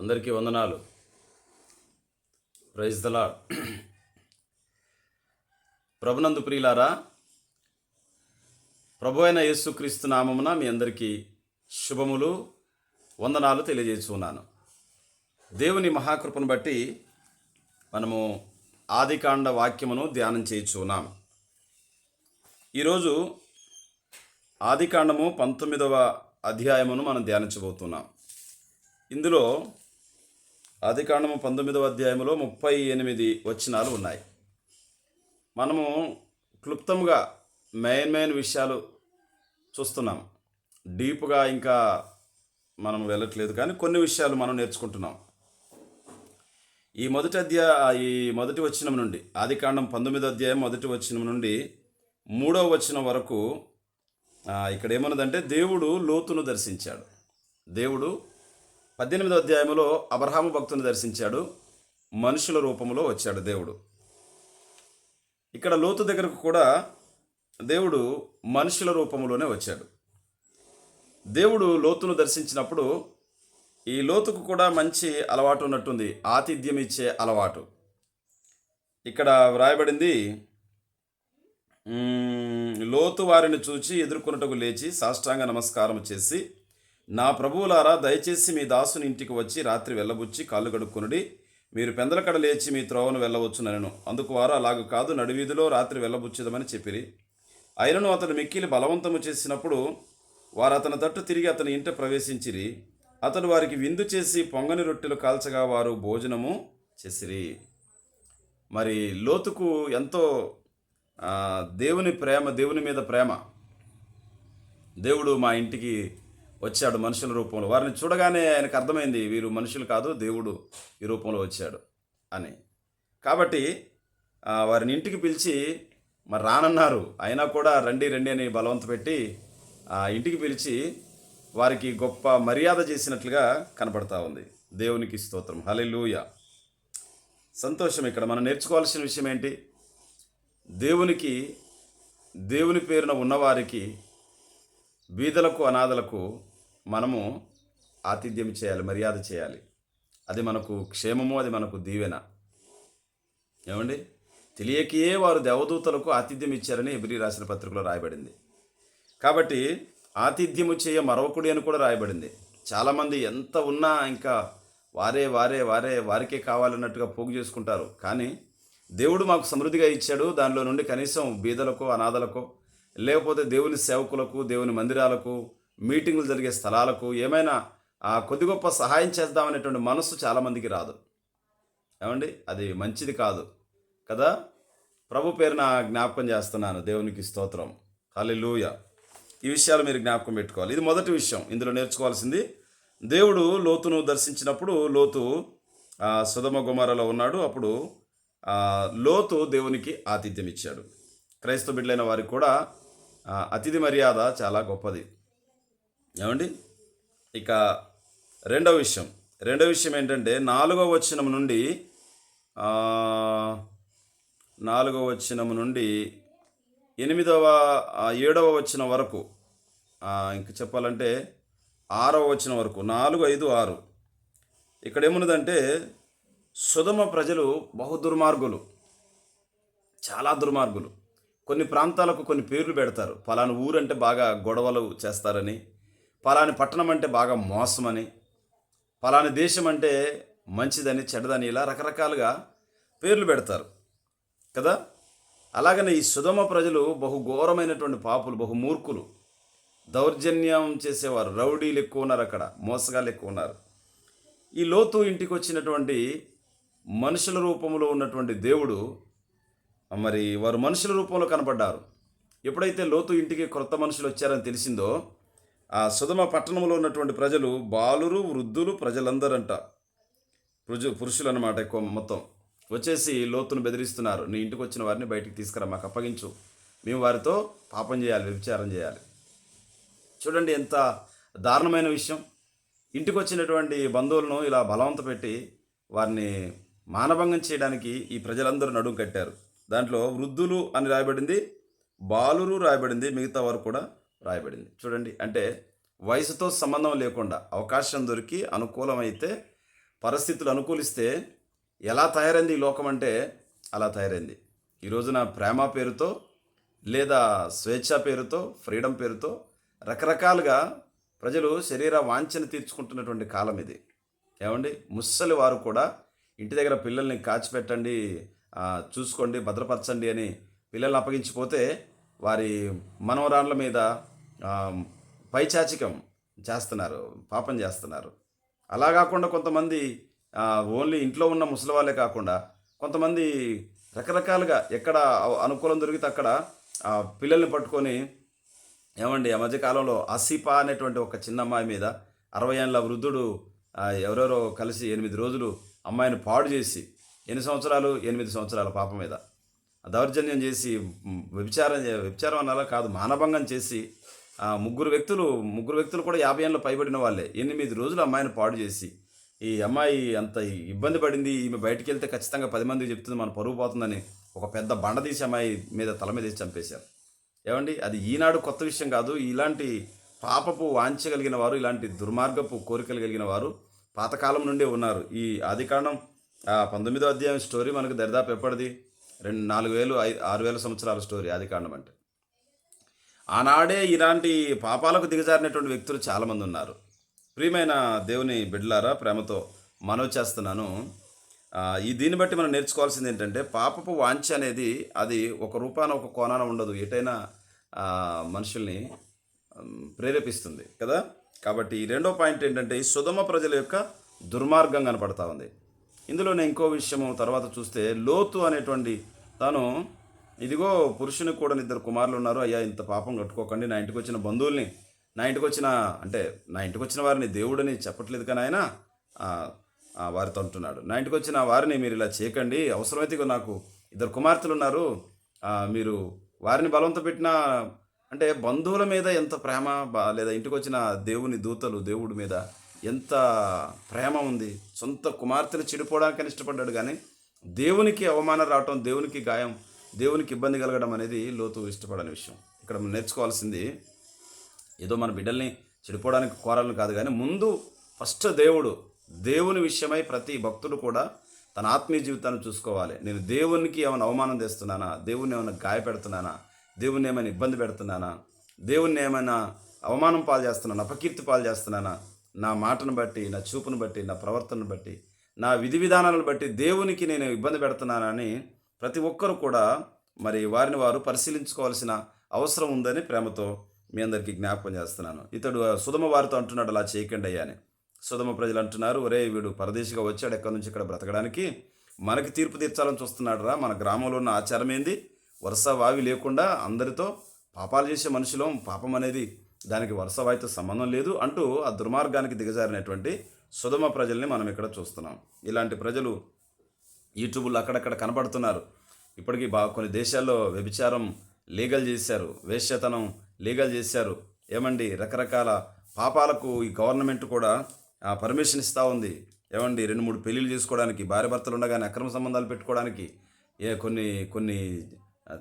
అందరికీ వందనాలు. ప్రైజ్ దలా ప్రభునందు ప్రియులారా ప్రభు అయిన యేసుక్రీస్తు నామమున మీ అందరికీ శుభములు వందనాలు తెలియజేస్తున్నాను దేవుని మహాకృపను బట్టి మనము ఆదికాండ వాక్యమును ధ్యానం చేయుచున్నాం ఈరోజు ఆదికాండము పంతొమ్మిదవ అధ్యాయమును మనం ధ్యానించబోతున్నాం. ఇందులో ఆదికాండము పంతొమ్మిదవ అధ్యాయంలో ముప్పై ఎనిమిది వచనాలు ఉన్నాయి. మనము క్లుప్తంగా మెయిన్ మెయిన్ విషయాలు చూస్తున్నాం. డీప్గా ఇంకా మనం వెళ్ళట్లేదు కానీ కొన్ని విషయాలు మనం నేర్చుకుంటున్నాం. ఈ మొదటి అధ్యాయ ఈ మొదటి వచనం నుండి ఆదికాండం పంతొమ్మిదో అధ్యాయం మొదటి వచనం నుండి మూడవ వచనం వరకు ఇక్కడ ఏమన్నదంటే దేవుడు లోతును దర్శించాడు. దేవుడు పద్దెనిమిదో అధ్యాయంలో అబ్రహాము భక్తుని దర్శించాడు. మనుషుల రూపంలో వచ్చాడు దేవుడు. ఇక్కడ లోతు దగ్గరకు కూడా దేవుడు మనుషుల రూపంలోనే వచ్చాడు. దేవుడు లోతును దర్శించినప్పుడు ఈ లోతుకు కూడా మంచి అలవాటు ఉన్నట్టుంది. ఆతిథ్యం ఇచ్చే అలవాటు. ఇక్కడ వ్రాయబడింది లోతు వారిని చూచి ఎదుర్కొనుటకు లేచి సాష్టాంగ నమస్కారం చేసి నా ప్రభువులారా దయచేసి మీ దాసుని ఇంటికి వచ్చి రాత్రి వెళ్ళబుచ్చి కాళ్ళు కడుక్కునుడి. మీరు పెందలకడ లేచి మీ త్రోవను వెళ్ళవచ్చునను అందుకు వారు అలాగ కాదు నడివీధిలో రాత్రి వెళ్ళబుచ్చిదమని చెప్పిరి. అయినను అతను మిక్కిలి బలవంతము చేసినప్పుడు వారు అతని తట్టు తిరిగి అతని ఇంట ప్రవేశించిరి. అతడు వారికి విందు చేసి పొంగని రొట్టెలు కాల్చగా వారు భోజనము చేసిరి. మరి లోతుకు ఎంతో దేవుని ప్రేమ దేవుని మీద ప్రేమ. దేవుడు మా ఇంటికి వచ్చాడు మనుషుల రూపంలో. వారిని చూడగానే ఆయనకు అర్థమైంది వీరు మనుషులు కాదు దేవుడు ఈ రూపంలో వచ్చాడు అని. కాబట్టి వారిని ఇంటికి పిలిచి మరి రానన్నారు. అయినా కూడా రండి రండి అని బలవంత పెట్టి ఆ ఇంటికి పిలిచి వారికి గొప్ప మర్యాద చేసినట్లుగా కనపడతా ఉంది. దేవునికి స్తోత్రం. హలెలూయ సంతోషం ఇక్కడ. మనం నేర్చుకోవాల్సిన విషయం ఏంటి? దేవునికి దేవుని పేరున ఉన్నవారికి బీదలకు అనాథలకు మనము ఆతిథ్యం చేయాలి మర్యాద చేయాలి. అది మనకు క్షేమము అది మనకు దీవెన. ఏమండి? తెలియకే వారు దేవదూతలకు ఆతిథ్యం ఇచ్చారని ఎబ్రి రాసిన పత్రికలో రాయబడింది. కాబట్టి ఆతిథ్యము చేయ మరొకడి అని కూడా రాయబడింది. చాలామంది ఎంత ఉన్నా ఇంకా వారే వారే వారే వారికే కావాలన్నట్టుగా పోగు చేసుకుంటారు. కానీ దేవుడు మాకు సమృద్ధిగా ఇచ్చాడు. దానిలో నుండి కనీసం బీదలకు అనాథలకు లేకపోతే దేవుని సేవకులకు దేవుని మందిరాలకు మీటింగ్లు జరిగే స్థలాలకు ఏమైనా ఆ కొద్ది గొప్ప సహాయం చేద్దామనేటువంటి మనస్సు చాలామందికి రాదు. ఏమండి? అది మంచిది కాదు. కదా? ప్రభు పేరున జ్ఞాపకం చేస్తున్నాను. దేవునికి స్తోత్రం. హలిలూయ ఈ విషయాలు మీరు జ్ఞాపకం పెట్టుకోవాలి. ఇది మొదటి విషయం. ఇందులో నేర్చుకోవాల్సింది దేవుడు లోతును దర్శించినప్పుడు లోతు సుధమ గుమారలో ఉన్నాడు. అప్పుడు లోతు దేవునికి ఆతిథ్యం ఇచ్చాడు క్రైస్తవ బిడ్డలైన వారికి కూడా అతిథి మర్యాద చాలా గొప్పది. ఏమండి? ఇక రెండవ విషయం. రెండవ విషయం ఏంటంటే నాలుగవ వచనం నుండి నాలుగవ వచనం నుండి ఎనిమిదవ ఏడవ వచనం వరకు ఇంక చెప్పాలంటే ఆరవ వచనం వరకు నాలుగు ఐదు ఆరు. ఇక్కడ ఏమున్నదంటే సుధమ ప్రజలు బహు దుర్మార్గులు. చాలా దుర్మార్గులు. కొన్ని ప్రాంతాలకు కొన్ని పేర్లు పెడతారు. పలానా ఊరంటే బాగా గొడవలు చేస్తారని. పలాని పట్టణం అంటే బాగా మోసమని పలాని దేశం అంటే మంచిదని చెడ్డదని ఇలా రకరకాలుగా పేర్లు పెడతారు. కదా? అలాగనే ఈ సుధమ ప్రజలు బహు ఘోరమైనటువంటి పాపులు బహు మూర్ఖులు. దౌర్జన్యం చేసేవారు. రౌడీలు ఎక్కువ ఉన్నారు అక్కడ మోసగాళ్ళు ఎక్కువ ఉన్నారు. ఈ లోతు ఇంటికి వచ్చినటువంటి మనుషుల రూపంలో ఉన్నటువంటి దేవుడు మరి వారు మనుషుల రూపంలో కనపడ్డారు. ఎప్పుడైతే లోతు ఇంటికి క్రొత్త మనుషులు వచ్చారని తెలిసిందో ఆ సుధమ పట్టణంలో ఉన్నటువంటి ప్రజలు బాలురు వృద్ధులు ప్రజలందరంట. పురుషు పురుషులు అనమాట ఎక్కువ మొత్తం. వచ్చేసి లోతును బెదిరిస్తున్నారు. నీ ఇంటికి వచ్చిన వారిని బయటికి తీసుకురా మాకు అప్పగించు. మేము వారితో పాపం చేయాలి వ్యభిచారం చేయాలి. చూడండి ఎంత దారుణమైన విషయం. ఇంటికి వచ్చినటువంటి బంధువులను ఇలా బలవంత పెట్టి వారిని మానభంగం చేయడానికి ఈ ప్రజలందరూ నడుం కట్టారు. దాంట్లో వృద్ధులు అని రాయబడింది బాలురు రాయబడింది మిగతా వారు కూడా రాయబడింది. చూడండి అంటే వయసుతో సంబంధం లేకుండా అవకాశం దొరికి అనుకూలమైతే పరిస్థితులు అనుకూలిస్తే ఎలా తయారైంది ఈ లోకం అంటే అలా తయారైంది. ఈ రోజున ప్రేమ పేరుతో లేదా స్వేచ్ఛ పేరుతో ఫ్రీడమ్ పేరుతో రకరకాలుగా ప్రజలు శరీర వాంఛను తీర్చుకుంటున్నటువంటి కాలం ఇది. ఏమండి? ముస్సలి వారు కూడా ఇంటి దగ్గర పిల్లల్ని కాచిపెట్టండి చూసుకోండి భద్రపరచండి అని పిల్లల్ని అప్పగించిపోతే వారి మనవరాళ్ళ మీద పైచాచికం చేస్తున్నారు పాపం చేస్తున్నారు. అలా కాకుండా కొంతమంది ఓన్లీ ఇంట్లో ఉన్న ముసలి వాళ్ళే కాకుండా కొంతమంది రకరకాలుగా ఎక్కడ అనుకూలం దొరికితే అక్కడ ఆ, పిల్లల్ని పట్టుకొని ఏమండి ఆ మధ్యకాలంలో అసిపా అనేటువంటి ఒక చిన్న అమ్మాయి మీద అరవై ఏళ్ళ వృద్ధుడు ఎవరెవరో కలిసి ఎనిమిది రోజులు అమ్మాయిని పాడు చేసి ఎన్ని సంవత్సరాలు? ఎనిమిది సంవత్సరాల పాప మీద. దౌర్జన్యం చేసి వ్యభిచారం వ్యభిచారం అనాలా కాదు మానభంగం చేసి ముగ్గురు వ్యక్తులు ముగ్గురు వ్యక్తులు కూడా యాభై ఏళ్ళు పైబడిన వాళ్ళే. ఎనిమిది రోజులు అమ్మాయిని పాడు చేసి ఈ అమ్మాయి అంత ఇబ్బంది పడింది ఈమె బయటికి వెళ్తే ఖచ్చితంగా పది మందికి చెప్తుంది మన పరుగు పోతుందని ఒక పెద్ద బండ తీసి అమ్మాయి మీద తల మీద వేసి చంపేశారు. ఏమండి? అది ఈనాడు కొత్త విషయం కాదు. ఇలాంటి పాపపు వాంఛ కలిగిన వారు ఇలాంటి దుర్మార్గపు కోరికలు కలిగిన వారు పాతకాలం నుండే ఉన్నారు. ఈ ఆదికాండం ఆ పంతొమ్మిదో అధ్యాయం స్టోరీ మనకు దరిదాపు ఎప్పటిది? రెండు నాలుగు వేలు ఐదు ఆరు వేల సంవత్సరాల స్టోరీ ఆదికాండం అంటే. ఆనాడే ఇలాంటి పాపాలకు దిగజారినటువంటి వ్యక్తులు చాలామంది ఉన్నారు. ప్రియమైన దేవుని బిడ్డలారా ప్రేమతో మనవి చేస్తున్నాను. ఈ దీన్ని బట్టి మనం నేర్చుకోవాల్సింది ఏంటంటే పాపపు వాంఛ అనేది అది ఒక రూపాన ఒక కోణాన ఉండదు. ఎటైనా మనుషుల్ని ప్రేరేపిస్తుంది కదా? కాబట్టి ఈ రెండో పాయింట్ ఏంటంటే ఈ సుధమ ప్రజల యొక్క దుర్మార్గం కనపడతా ఉంది. ఇందులోనే ఇంకో విషయము తర్వాత చూస్తే లోతు అనేటువంటి తాను ఇదిగో పురుషుని కూడా ఇద్దరు కుమారులు ఉన్నారు. అయ్యా ఇంత పాపం కట్టుకోకండి నా ఇంటికి వచ్చిన బంధువుల్ని నా ఇంటికి వచ్చిన అంటే నా ఇంటికి వచ్చిన వారిని దేవుడని చెప్పట్లేదు కానీ ఆయన వారితో అంటున్నాడు. నా ఇంటికి వచ్చిన వారిని మీరు ఇలా చేయకండి అవసరమైతే నాకు ఇద్దరు కుమార్తెలు ఉన్నారు. మీరు వారిని బలవంత పెట్టిన అంటే బంధువుల మీద ఎంత ప్రేమ లేదా ఇంటికి వచ్చిన దేవుని దూతలు దేవుడి మీద ఎంత ప్రేమ ఉంది. సొంత కుమార్తెను చెడిపోవడానికని ఇష్టపడ్డాడు కానీ దేవునికి అవమానం రావటం దేవునికి గాయం దేవునికి ఇబ్బంది కలగడం అనేది లోతు ఇష్టపడని విషయం. ఇక్కడ మనం నేర్చుకోవాల్సింది ఏదో మన బిడ్డల్ని చెడిపోవడానికి కోరాలని కాదు కానీ ముందు ఫస్ట్ దేవుడు దేవుని విషయమై ప్రతి భక్తుడు కూడా తన ఆత్మీయ జీవితాన్ని చూసుకోవాలి. నేను దేవునికి ఏమైనా అవమానం తెస్తున్నానా దేవుని ఏమైనా గాయపెడుతున్నానా దేవుని ఏమైనా ఇబ్బంది పెడుతున్నానా? దేవుణ్ణి ఏమైనా అవమానం పాలు చేస్తున్నానా? అపకీర్తి పాలు చేస్తున్నానా? నా మాటను బట్టి నా చూపును బట్టి నా ప్రవర్తనను బట్టి నా విధి విధానాలను బట్టి దేవునికి నేను ఇబ్బంది పెడుతున్నానని ప్రతి ఒక్కరు కూడా మరి వారిని వారు పరిశీలించుకోవాల్సిన అవసరం ఉందని ప్రేమతో మీ అందరికీ జ్ఞాపకం చేస్తున్నాను. ఇతడు సుధమ వారితో అంటున్నాడు అలా చేయకండి అయ్యా అని. సుధమ ప్రజలు అంటున్నారు ఒరే వీడు పరదేశిగా వచ్చాడు ఎక్కడి నుంచి ఇక్కడ బ్రతకడానికి? మనకి తీర్పు తీర్చాలని చూస్తున్నాడు రా మన గ్రామంలో ఉన్న ఆచారం ఏంది? వరుస వావి లేకుండా అందరితో పాపాలు చేసే మనుషులం పాపం అనేది దానికి వరుస వాయితో సంబంధం లేదు అంటూ ఆ దుర్మార్గానికి దిగజారినటువంటి సుధమ ప్రజల్ని మనం ఇక్కడ చూస్తున్నాం. ఇలాంటి ప్రజలు యూట్యూబ్లో అక్కడక్కడ కనబడుతున్నారు. ఇప్పటికీ బా కొన్ని దేశాల్లో వ్యభిచారం లీగల్ చేశారు వేశ్యతనం లీగల్ చేశారు. ఏమండి? రకరకాల పాపాలకు ఈ గవర్నమెంట్ కూడా పర్మిషన్ ఇస్తూ ఉంది. ఏమండి? రెండు మూడు పెళ్ళిళ్ళు చేసుకోవడానికి భార్య భర్తలు ఉండగానే అక్రమ సంబంధాలు పెట్టుకోవడానికి ఏ కొన్ని కొన్ని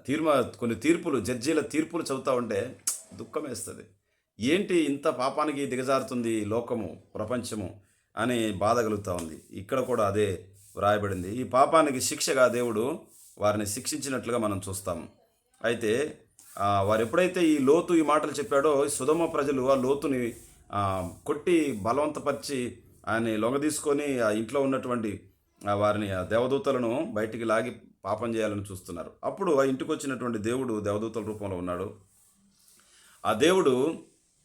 తీర్మా కొన్ని తీర్పులు జడ్జీల తీర్పులు చదువుతూ ఉంటే దుఃఖం వేస్తుంది. ఏంటి ఇంత పాపానికి దిగజారుతుంది లోకము ప్రపంచము అని బాధ కలుగుతూ ఉంది. ఇక్కడ కూడా అదే వ్రాయబడింది. ఈ పాపానికి శిక్షగా దేవుడు వారిని శిక్షించినట్లుగా మనం చూస్తాం. అయితే వారు ఎప్పుడైతే ఈ లోతు ఈ మాటలు చెప్పాడో సుధమ ప్రజలు ఆ లోతుని కొట్టి బలవంతపరిచి ఆయన్ని లొంగదీసుకొని ఆ ఇంట్లో ఉన్నటువంటి ఆ వారిని ఆ దేవదూతలను బయటికి లాగి పాపం చేయాలని చూస్తున్నారు. అప్పుడు ఆ ఇంటికి వచ్చినటువంటి దేవుడు దేవదూతల రూపంలో ఉన్నాడు. ఆ దేవుడు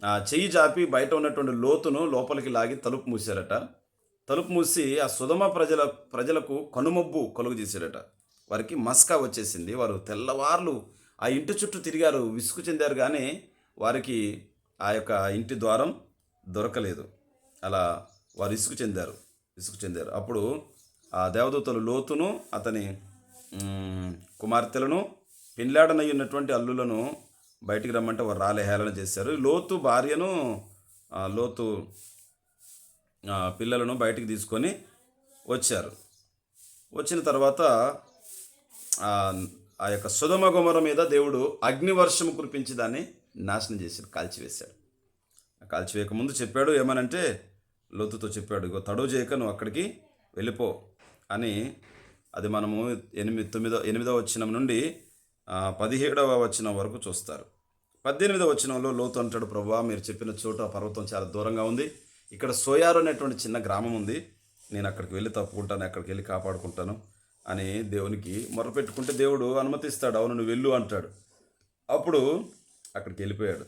చెయ్యి జాపి బయట ఉన్నటువంటి లోతును లోపలికి లాగి తలుపు మూసారట తలుపు మూసి ఆ సుధమ ప్రజల ప్రజలకు కనుమబ్బు కలుగు వారికి మస్కా వచ్చేసింది. వారు తెల్లవార్లు ఆ ఇంటి చుట్టూ తిరిగారు విసుగు చెందారు కానీ వారికి ఆ యొక్క ఇంటి ద్వారం దొరకలేదు. అలా వారు ఇసుకు చెందారు ఇసుకు చెందారు. అప్పుడు ఆ దేవదూతలు లోతును అతని కుమార్తెలను పెళ్ళాడనై ఉన్నటువంటి అల్లులను బయటికి రమ్మంటే వారు రాలే హేళన చేశారు. లోతు భార్యను లోతు పిల్లలను బయటికి తీసుకొని వచ్చారు. వచ్చిన తర్వాత ఆ, యొక్క సుధమ గుమర మీద దేవుడు అగ్నివర్షం కురిపించి దాన్ని నాశనం చేశాడు కాల్చివేశాడు కాల్చివేయకముందు కాల్చివేయక ముందు చెప్పాడు ఏమనంటే లోతుతో చెప్పాడు ఇగో తడవు చేయక నువ్వు అక్కడికి వెళ్ళిపో అని అది మనము ఎనిమిది తొమ్మిదో ఎనిమిదో వచ్చిన నుండి పదిహేడవ వచనం వరకు చూస్తారు. పద్దెనిమిదవ వచనంలో లోతు అంటాడు ప్రభా మీరు చెప్పిన చోట పర్వతం చాలా దూరంగా ఉంది. ఇక్కడ సోయారు అనేటువంటి చిన్న గ్రామం ఉంది. నేను అక్కడికి వెళ్ళి తప్పుకుంటాను అక్కడికి వెళ్ళి కాపాడుకుంటాను అని దేవునికి మొరపెట్టుకుంటే దేవుడు అనుమతిస్తాడు అవును నువ్వు వెళ్ళు అంటాడు. అప్పుడు అక్కడికి వెళ్ళిపోయాడు.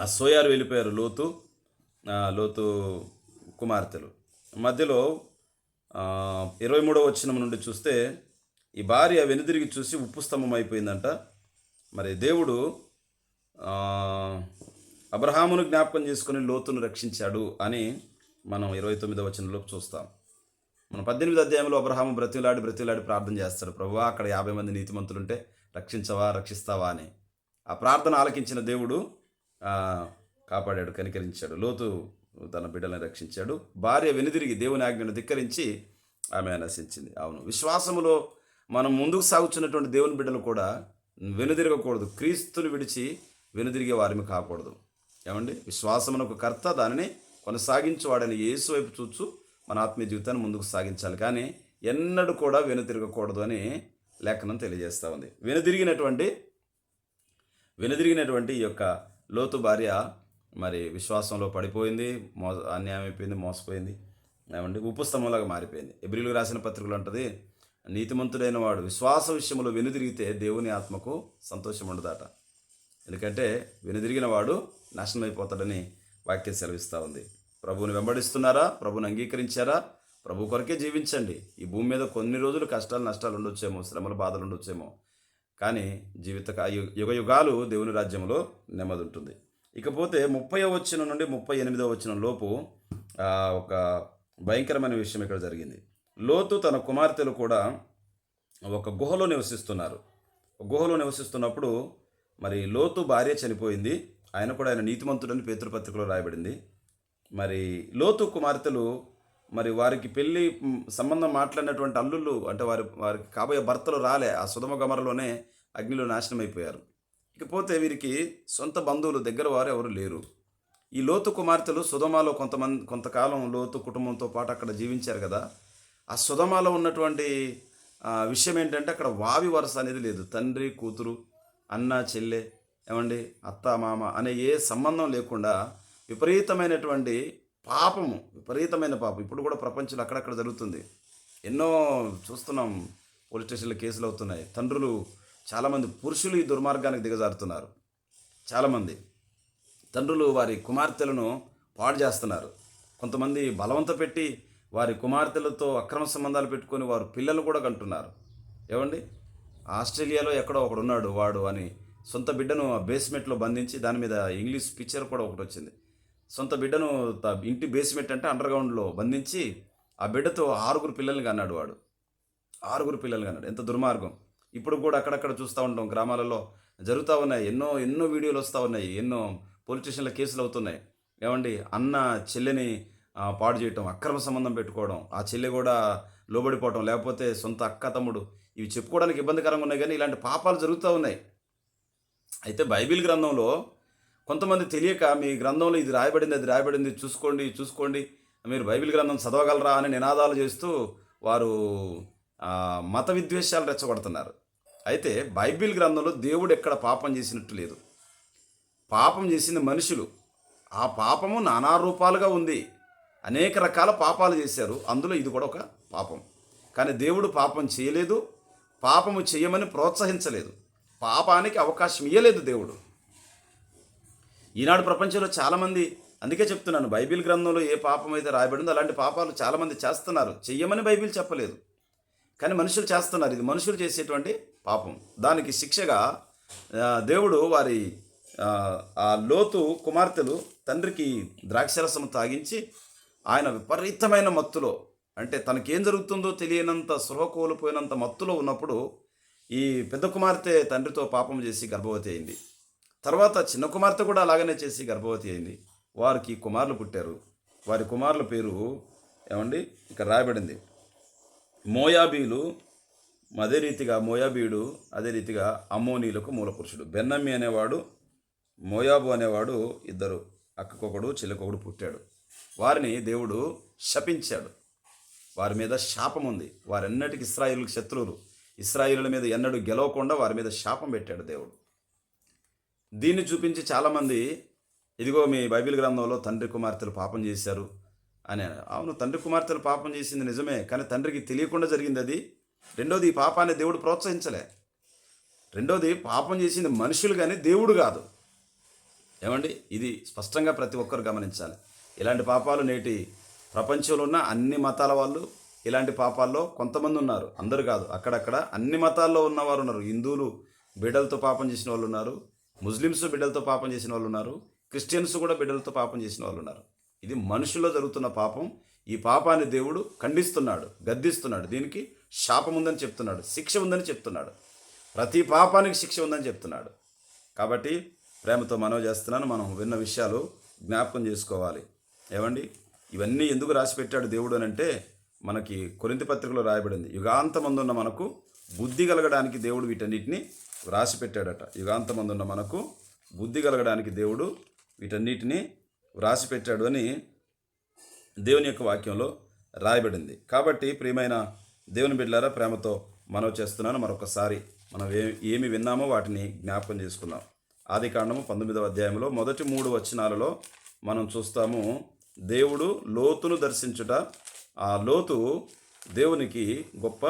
ఆ సోయారు వెళ్ళిపోయారు లోతు లోతు కుమార్తెలు. మధ్యలో ఇరవై మూడవ వచ్చిన నుండి చూస్తే ఈ భార్య వెనుదిరిగి చూసి ఉప్పు స్తంభం అయిపోయిందంట మరి దేవుడు అబ్రహామును జ్ఞాపకం చేసుకుని లోతును రక్షించాడు అని మనం ఇరవై తొమ్మిదవ వచనంలో చూస్తాం. మన పద్దెనిమిది అధ్యాయంలో అబ్రహాము బ్రతిలాడి బ్రతిలాడి ప్రార్థన చేస్తాడు. ప్రభు అక్కడ యాభై మంది నీతిమంతులుంటే రక్షించవా రక్షిస్తావా అని. ఆ ప్రార్థన ఆలకించిన దేవుడు కాపాడాడు కనికరించాడు. లోతు తన బిడ్డలను రక్షించాడు. భార్య వెనుదిరిగి దేవుని ఆజ్ఞను ధిక్కరించి ఆమె నశించింది. అవును విశ్వాసములో మనం ముందుకు సాగుతున్నటువంటి దేవుని బిడ్డలు కూడా వెనుదిరగకూడదు. క్రీస్తుని విడిచి వెనుదిరిగే వారిని కాకూడదు. ఏమండి? విశ్వాసమునకు కర్త దానిని కొనసాగించేవాడని యేసు వైపు చూచు మన ఆత్మీయ జీవితాన్ని ముందుకు సాగించాలి. కానీ ఎన్నడూ కూడా వెనుతిరగకూడదు అని లేఖనం తెలియజేస్తూ ఉంది. వెనుదిరిగినటువంటి వెనుదిరిగినటువంటి ఈ యొక్క లోతు భార్య మరి విశ్వాసంలో పడిపోయింది మో అన్యాయం అయిపోయింది మోసపోయింది. ఏమండి? ఉపస్తంభంలాగా మారిపోయింది. ఎబ్రిలు రాసిన పత్రికలు అంటది నీతిమంతుడైన వాడు విశ్వాస విషయంలో వెనుదిరిగితే దేవుని ఆత్మకు సంతోషం ఉండదట ఎందుకంటే వెనుదిరిగిన వాడు నాశనం అయిపోతాడని వాక్యం సెలవిస్తూ ఉంది. ప్రభువుని వెంబడిస్తున్నారా? ప్రభుని అంగీకరించారా? ప్రభు కొరకే జీవించండి. ఈ భూమి మీద కొన్ని రోజులు కష్టాలు నష్టాలు ఉండొచ్చేమో శ్రమలు బాధలు ఉండొచ్చేమో. కానీ జీవిత యుగ యుగాలు దేవుని రాజ్యంలో నెమ్మది ఉంటుంది ఇకపోతే ముప్పై వచ్చిన నుండి ముప్పై ఎనిమిదో వచ్చిన లోపు ఒక భయంకరమైన విషయం ఇక్కడ జరిగింది. లోతు తన కుమార్తెలు కూడా ఒక గుహలో నివసిస్తున్నారు. గుహలో నివసిస్తున్నప్పుడు మరి లోతు భార్య చనిపోయింది. ఆయన కూడా ఆయన నీతిమంతుడని పేతృపత్రికలో రాయబడింది. మరి లోతు కుమార్తెలు మరి వారికి పెళ్ళి సంబంధం మాట్లాడినటువంటి అల్లుళ్ళు అంటే వారి వారికి కాబోయే భర్తలు రాలే. ఆ సుధమ గమరలోనే అగ్నిలో నాశనం అయిపోయారు ఇకపోతే వీరికి సొంత బంధువులు దగ్గర వారు ఎవరు లేరు. ఈ లోతు కుమార్తెలు సుధమాలో కొంతమంది కొంతకాలం లోతు కుటుంబంతో పాటు అక్కడ జీవించారు కదా. ఆ సుధమాలో ఉన్నటువంటి విషయం ఏంటంటే అక్కడ వావి వరుస అనేది లేదు. తండ్రి కూతురు అన్న చెల్లె ఏమండి అత్త మామ అనే ఏ సంబంధం లేకుండా విపరీతమైనటువంటి పాపము విపరీతమైన పాపం. ఇప్పుడు కూడా ప్రపంచంలో అక్కడక్కడ జరుగుతుంది. ఎన్నో చూస్తున్నాం పోలీస్ స్టేషన్లో కేసులు అవుతున్నాయి. తండ్రులు చాలామంది పురుషులు ఈ దుర్మార్గానికి దిగజారుతున్నారు. చాలామంది తండ్రులు వారి కుమార్తెలను పాడు చేస్తున్నారు. కొంతమంది బలవంత పెట్టి వారి కుమార్తెలతో అక్రమ సంబంధాలు పెట్టుకొని వారు పిల్లలు కూడా కంటున్నారు. ఏమండి? ఆస్ట్రేలియాలో ఎక్కడో ఒకడు ఉన్నాడు వాడు అని సొంత బిడ్డను ఆ బేస్మెంట్లో బంధించి దాని మీద ఇంగ్లీష్ పిక్చర్ కూడా ఒకటి వచ్చింది. సొంత బిడ్డను త- ఇంటి బేస్మెంట్ అంటే అండర్ గ్రౌండ్లో బంధించి ఆ బిడ్డతో ఆరుగురు పిల్లల్ని కన్నాడు వాడు. ఆరుగురు పిల్లలు కన్నాడు. ఎంత దుర్మార్గం. ఇప్పుడు కూడా అక్కడక్కడ చూస్తూ ఉంటాం. గ్రామాలలో జరుగుతూ ఉన్నాయి. ఎన్నో ఎన్నో వీడియోలు వస్తూ ఉన్నాయి. ఎన్నో పోలీస్ స్టేషన్ల కేసులు అవుతున్నాయి. ఏమండి? అన్న చెల్లెని పాడు చేయటం అక్రమ సంబంధం పెట్టుకోవడం ఆ చెల్లి కూడా లోబడిపోవటం లేకపోతే సొంత అక్క తమ్ముడు ఇవి చెప్పుకోవడానికి ఇబ్బందికరంగా ఉన్నాయి కానీ ఇలాంటి పాపాలు జరుగుతూ ఉన్నాయి. అయితే బైబిల్ గ్రంథంలో కొంతమంది తెలియక మీ గ్రంథంలో ఇది రాయబడింది అది రాయబడింది చూసుకోండి చూసుకోండి మీరు బైబిల్ గ్రంథం చదవగలరా అని నినాదాలు చేస్తూ వారు మత విద్వేషాలు రెచ్చగొడుతున్నారు. అయితే బైబిల్ గ్రంథంలో దేవుడు ఎక్కడ పాపం చేసినట్టు లేదు. పాపం చేసింది మనుషులు. ఆ పాపము నానా రూపాలుగా ఉంది. అనేక రకాల పాపాలు చేశారు. అందులో ఇది కూడా ఒక పాపం. కానీ దేవుడు పాపం చేయలేదు. పాపము చేయమని ప్రోత్సహించలేదు. పాపానికి అవకాశం ఇవ్వలేదు దేవుడు. ఈనాడు ప్రపంచంలో చాలామంది అందుకే చెప్తున్నాను బైబిల్ గ్రంథంలో ఏ పాపం అయితే రాయబడిందో అలాంటి పాపాలు చాలామంది చేస్తున్నారు. చెయ్యమని బైబిల్ చెప్పలేదు. కానీ మనుషులు చేస్తున్నారు. ఇది మనుషులు చేసేటువంటి పాపం. దానికి శిక్షగా దేవుడు వారి ఆ, లోతు కుమార్తెలు తండ్రికి ద్రాక్షరసము తాగించి ఆయన విపరీతమైన మత్తులో అంటే తనకేం జరుగుతుందో తెలియనంత స్పృహ కోల్పోయినంత మత్తులో ఉన్నప్పుడు ఈ పెద్ద కుమార్తె తండ్రితో పాపం చేసి గర్భవతి అయింది. తర్వాత చిన్న కుమార్తె కూడా అలాగనే చేసి గర్భవతి అయింది. వారికి కుమారులు పుట్టారు. వారి కుమారుల పేరు ఏమండి? ఇక్కడ రాయబడింది. మోయాబీలు అదే రీతిగా మోయాబీయుడు అదే రీతిగా అమ్మోనీలకు మూలపురుషుడు. బెన్నమ్మి అనేవాడు మోయాబు అనేవాడు ఇద్దరు. అక్కకొకడు చెల్లెకొకడు పుట్టాడు. వారిని దేవుడు శపించాడు. వారి మీద శాపం ఉంది. వారెన్నటికి ఇస్రాయిల్కి శత్రువులు. ఇస్రాయిలుల మీద ఎన్నడూ గెలవకుండా వారి మీద శాపం పెట్టాడు దేవుడు. దీన్ని చూపించి చాలామంది ఇదిగో మీ బైబిల్ గ్రంథంలో తండ్రి కుమార్తెలు పాపం చేశారు అని అవును తండ్రి కుమార్తెలు పాపం చేసింది నిజమే కానీ తండ్రికి తెలియకుండా జరిగింది అది. రెండోది ఈ పాపాన్ని దేవుడు ప్రోత్సహించలే. రెండోది పాపం చేసింది మనుషులు కానీ దేవుడు కాదు. ఏమండి? ఇది స్పష్టంగా ప్రతి ఒక్కరు గమనించాలి. ఇలాంటి పాపాలు నేటి ప్రపంచంలో ఉన్న అన్ని మతాల వాళ్ళు ఇలాంటి పాపాల్లో కొంతమంది ఉన్నారు. అందరు కాదు అక్కడక్కడ అన్ని మతాల్లో ఉన్నవారు ఉన్నారు. హిందువులు బిడ్డలతో పాపం చేసిన వాళ్ళు ఉన్నారు ముస్లిమ్స్ బిడ్డలతో పాపం చేసిన వాళ్ళు ఉన్నారు క్రిస్టియన్స్ కూడా బిడ్డలతో పాపం చేసిన వాళ్ళు ఉన్నారు. ఇది మనుషుల్లో జరుగుతున్న పాపం. ఈ పాపాన్ని దేవుడు ఖండిస్తున్నాడు గద్దిస్తున్నాడు. దీనికి శాపం ఉందని చెప్తున్నాడు శిక్ష ఉందని చెప్తున్నాడు. ప్రతి పాపానికి శిక్ష ఉందని చెప్తున్నాడు. కాబట్టి ప్రేమతో మనవి చేస్తున్నాను. మనం విన్న విషయాలు జ్ఞాపకం చేసుకోవాలి. ఏమండి? ఇవన్నీ ఎందుకు రాసి పెట్టాడు దేవుడు అని అంటే మనకి కొరింతి పత్రికలో రాయబడింది. యుగాంతమందున్న మనకు బుద్ధి కలగడానికి దేవుడు వీటన్నిటిని వ్రాసి పెట్టాడట యుగాంతమందున్న మనకు బుద్ధి కలగడానికి దేవుడు వీటన్నిటిని వ్రాసి పెట్టాడు అని దేవుని యొక్క వాక్యంలో రాయబడింది. కాబట్టి ప్రియమైన దేవుని బిడ్డలారా ప్రేమతో మనవి చేస్తున్నాను. మరొకసారి మనం ఏ ఏమి విన్నామో వాటిని జ్ఞాపకం చేసుకుందాం. ఆది కాండము పంతొమ్మిదవ అధ్యాయంలో మొదటి మూడు వచనాలలో మనం చూస్తాము. దేవుడు లోతును దర్శించుట ఆ లోతు దేవునికి గొప్ప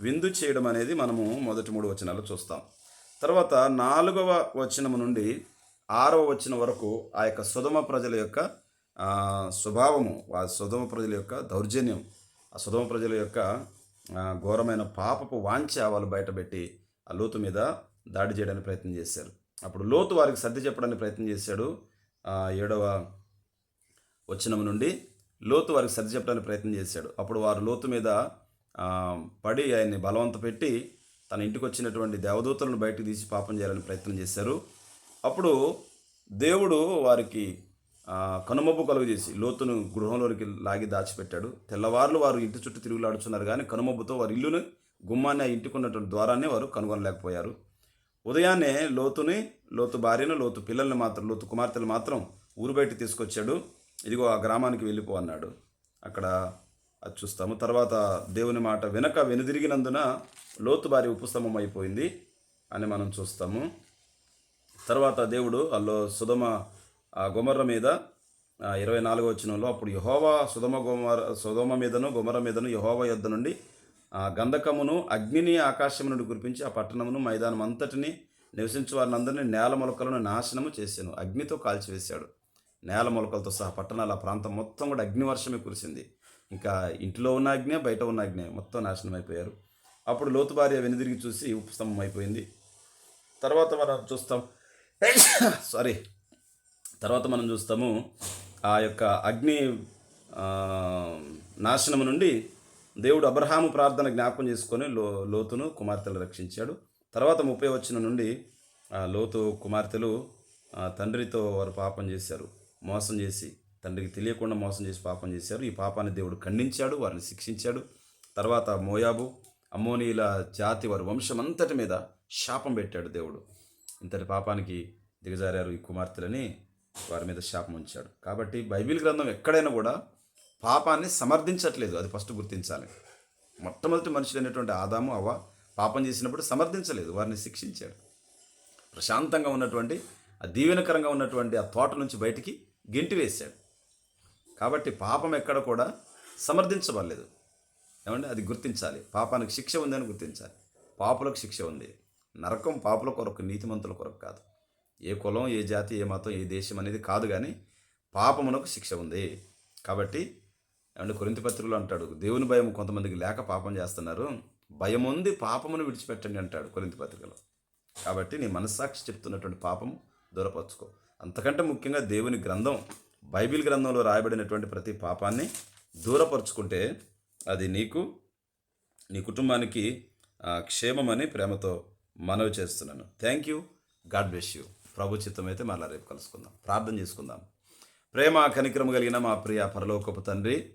విందు చేయడం అనేది మనము మొదటి మూడు వచనాలు చూస్తాం. తర్వాత నాలుగవ వచనము నుండి ఆరవ వచనం వరకు ఆ యొక్క సుధమ ప్రజల యొక్క స్వభావము ఆ సుధమ ప్రజల యొక్క దౌర్జన్యం ఆ సుధమ ప్రజల యొక్క ఘోరమైన పాపపు వాంఛ వాళ్ళు బయటపెట్టి ఆ లోతు మీద దాడి చేయడానికి ప్రయత్నం చేశారు. అప్పుడు లోతు వారికి సర్ది చెప్పడానికి ప్రయత్నం చేశాడు ఏడవ వచ్చినము నుండి లోతు వారికి సర్ది చెప్పడానికి ప్రయత్నం చేశాడు. అప్పుడు వారు లోతు మీద పడి ఆయన్ని బలవంత పెట్టి తన ఇంటికి వచ్చినటువంటి దేవదూతలను బయటకు తీసి పాపం చేయాలని ప్రయత్నం చేశారు. అప్పుడు దేవుడు వారికి కనుమబ్బు కలుగు చేసి లోతును గృహంలోనికి లాగి దాచిపెట్టాడు. తెల్లవారులు వారు ఇంటి చుట్టూ తిరుగులాడుచున్నారు కానీ కనుమబ్బుతో వారి ఇల్లును గుమ్మాన్ని ఆ ఇంటికి ఉన్నటువంటి ద్వారాన్ని వారు కనుగొనలేకపోయారు. ఉదయాన్నే లోతుని లోతు భార్యను లోతు పిల్లల్ని మాత్రం లోతు కుమార్తెలు మాత్రం ఊరు బయట తీసుకొచ్చాడు. ఇదిగో ఆ గ్రామానికి వెళ్ళిపో అన్నాడు. అక్కడ అది చూస్తాము. తర్వాత దేవుని మాట వెనక వెనుదిరిగినందున లోతు భార్య ఉపశమం అయిపోయింది అని మనం చూస్తాము. తర్వాత దేవుడు అల్లో సుధమ ఆ మీద ఇరవై నాలుగో వచ్చినంలో అప్పుడు యహోవా సుధమ గుమర సుధమ మీదను గుమర మీదను యహోవా యొద్ద నుండి ఆ గంధకమును అగ్నిని ఆకాశం నుండి కురిపించి ఆ పట్టణమును మైదానం అంతటిని నివసించు వారిని అందరినీ నేల మొలకలను నాశనము చేశాను. అగ్నితో కాల్చివేశాడు. నేల మొలకలతో సహా పట్టణాల ప్రాంతం మొత్తం కూడా అగ్నివర్షమే కురిసింది. ఇంకా ఇంటిలో ఉన్న అగ్నే బయట ఉన్న అగ్నే మొత్తం నాశనం అయిపోయారు అప్పుడు లోతు భార్య వెనుదిరిగి చూసి ఉపస్తంభం అయిపోయింది తర్వాత మనం చూస్తాం. సారీ తర్వాత మనం చూస్తాము ఆ యొక్క అగ్ని నాశనము నుండి దేవుడు అబ్రహాము ప్రార్థన జ్ఞాపకం చేసుకొని లో లోతును కుమార్తెలు రక్షించాడు. తర్వాత ముప్పై వచ్చిన నుండి లోతు కుమార్తెలు తండ్రితో వారు పాపం చేశారు. మోసం చేసి తండ్రికి తెలియకుండా మోసం చేసి పాపం చేశారు. ఈ పాపాన్ని దేవుడు ఖండించాడు వారిని శిక్షించాడు. తర్వాత మోయాబు అమ్మోనీల జాతి వారి వంశమంతటి మీద శాపం పెట్టాడు దేవుడు. ఇంతటి పాపానికి దిగజారారు ఈ కుమార్తెలని వారి మీద శాపం ఉంచాడు. కాబట్టి బైబిల్ గ్రంథం ఎక్కడైనా కూడా పాపాన్ని సమర్థించట్లేదు. అది ఫస్ట్ గుర్తించాలి. మొట్టమొదటి మనుషులైనటువంటి ఆదాము అవ్వ పాపం చేసినప్పుడు సమర్థించలేదు. వారిని శిక్షించాడు. ప్రశాంతంగా ఉన్నటువంటి ఆ దీవెనకరంగా ఉన్నటువంటి ఆ తోట నుంచి బయటికి గెంటి వేశాడు. కాబట్టి పాపం ఎక్కడ కూడా సమర్థించబడలేదు. ఏమంటే అది గుర్తించాలి. పాపానికి శిక్ష ఉందని గుర్తించాలి. పాపులకు శిక్ష ఉంది. నరకం పాపుల కొరకు నీతిమంతుల కొరకు కాదు. ఏ కులం ఏ జాతి ఏ మతం ఏ దేశం అనేది కాదు కానీ పాపమునకు శిక్ష ఉంది. కాబట్టి ఏమంటే కొరింత పత్రికలు అంటాడు దేవుని భయం కొంతమందికి లేక పాపం చేస్తున్నారు. భయం ఉంది పాపమును విడిచిపెట్టండి అంటాడు కొరింత పత్రికలో. కాబట్టి నీ మనస్సాక్షి చెప్తున్నటువంటి పాపం దూరపరచుకో. అంతకంటే ముఖ్యంగా దేవుని గ్రంథం బైబిల్ గ్రంథంలో రాయబడినటువంటి ప్రతి పాపాన్ని దూరపరుచుకుంటే అది నీకు నీ కుటుంబానికి క్షేమమని ప్రేమతో మనవి చేస్తున్నాను. Thank you God bless you ప్రభు చిత్తం అయితే మళ్ళా రేపు కలుసుకుందాం. ప్రార్థన చేసుకుందాం. ప్రేమ కనిక్రమ కలిగిన మా ప్రియ పరలోకపు తండ్రి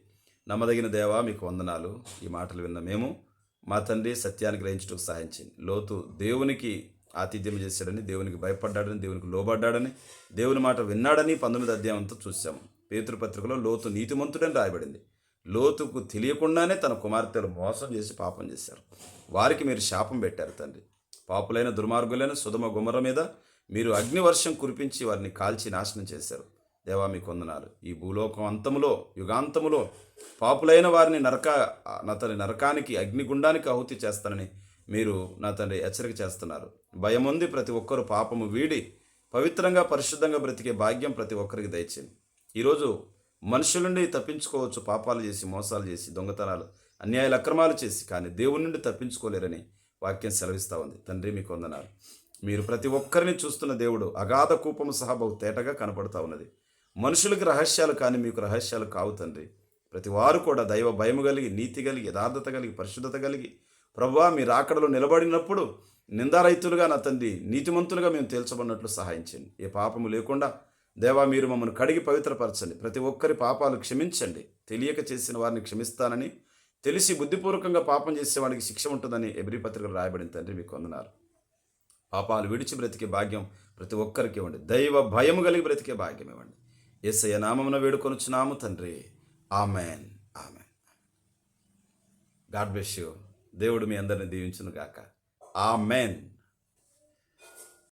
నమ్మదగిన దేవా మీకు వందనాలు. ఈ మాటలు విన్న మేము మా తండ్రి సత్యాన్ని గ్రహించడం సహాయం చేయండి. లోతు దేవునికి ఆతిథ్యం చేశాడని దేవునికి భయపడ్డాడని దేవునికి లోబడ్డాడని దేవుని మాట విన్నాడని పంతొమ్మిది అధ్యాయంతో చూసాము పేతృపత్రికలో లోతు నీతిమంతుడని రాయబడింది. లోతుకు తెలియకుండానే తన కుమార్తెలు మోసం చేసి పాపం చేశారు. వారికి మీరు శాపం పెట్టారు తండ్రి. పాపులైన దుర్మార్గులైన సుధమ గుమర మీద మీరు అగ్నివర్షం కురిపించి వారిని కాల్చి నాశనం చేశారు. దేవా మీ కొందనాలు ఈ భూలోకం అంతములో యుగాంతములో పాపులైన వారిని నరక నా తండ్రి నరకానికి అగ్నిగుండానికి ఆహుతి చేస్తానని మీరు నా తండ్రి హెచ్చరిక చేస్తున్నారు. భయముంది ఉంది ప్రతి ఒక్కరు పాపము వీడి పవిత్రంగా పరిశుద్ధంగా బ్రతికే భాగ్యం ప్రతి ఒక్కరికి దయచేయండి. ఈరోజు మనుషుల నుండి తప్పించుకోవచ్చు పాపాలు చేసి మోసాలు చేసి దొంగతనాలు అన్యాయాలు అక్రమాలు చేసి కానీ దేవుని నుండి తప్పించుకోలేరని వాక్యం సెలవిస్తూ ఉంది. తండ్రి మీకు వందనాలు. మీరు ప్రతి ఒక్కరిని చూస్తున్న దేవుడు అగాధ కూపము సహా బహు తేటగా కనపడతా ఉన్నది. మనుషులకి రహస్యాలు కానీ మీకు రహస్యాలు కావు తండ్రి. ప్రతి వారు కూడా దైవ భయము కలిగి నీతి కలిగి యథార్థత కలిగి పరిశుద్ధత కలిగి ప్రభా మీరు ఆకడలో నిలబడినప్పుడు నిందారైతులుగా నా తండ్రి నీతిమంతులుగా మేము తేల్చబడినట్లు సహాయించండి. ఏ పాపము లేకుండా దేవా మీరు మమ్మల్ని కడిగి పవిత్రపరచండి. ప్రతి ఒక్కరి పాపాలు క్షమించండి. తెలియక చేసిన వారిని క్షమిస్తానని తెలిసి బుద్ధిపూర్వకంగా పాపం చేసేవాడికి శిక్ష ఉంటుందని ఎబ్రి పత్రికలు రాయబడిన తండ్రి మీకు వందనాలు. పాపాలు విడిచి బ్రతికే భాగ్యం ప్రతి ఒక్కరికి ఇవ్వండి. దైవ భయము కలిగి బ్రతికే భాగ్యం ఇవ్వండి. ఏసయ్య నామమున వేడుకొనుచున్నాము తండ్రి. Amen. Amen. God bless you. దేవుడు మీ అందరిని దీవించును గాక ఆమెన్.